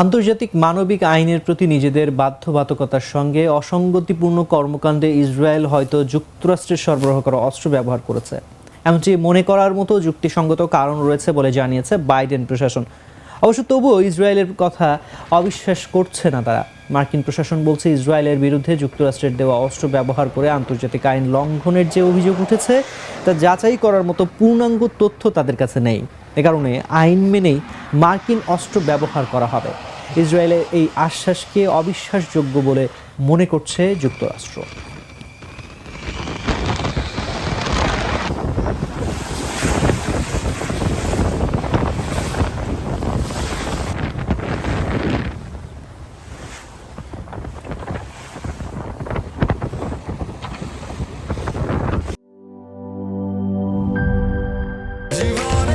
আন্তর্জাতিক মানবিক আইনের প্রতি নিজেদের বাধ্যবাধকতার সঙ্গে অসঙ্গতিপূর্ণ কর্মকাণ্ডে ইসরায়েল হয়তো যুক্তরাষ্ট্রের সরবরাহ করা অস্ত্র ব্যবহার করেছে। এমনটি মনে করার মতো যুক্তিসঙ্গত কারণ রয়েছে বলে জানিয়েছে বাইডেন প্রশাসন। অবশ্য তবুও ইসরায়েলের কথা অবিশ্বাস করছে না তারা। মার্কিন প্রশাসন বলছে ইসরায়েলের বিরুদ্ধে যুক্তরাষ্ট্রের দেওয়া অস্ত্র ব্যবহার করে আন্তর্জাতিক আইন লঙ্ঘনের যে অভিযোগ উঠেছে, তা যাচাই করার মতো পূর্ণাঙ্গ তথ্য তাদের কাছে নেই। এ কারণে আইন মেনেই মার্কিন অস্ত্র ব্যবহার করা হবে। ইসরায়েলের এই আশ্বাসকে অবিশ্বাসযোগ্য বলে মনে করছে যুক্তরাষ্ট্র।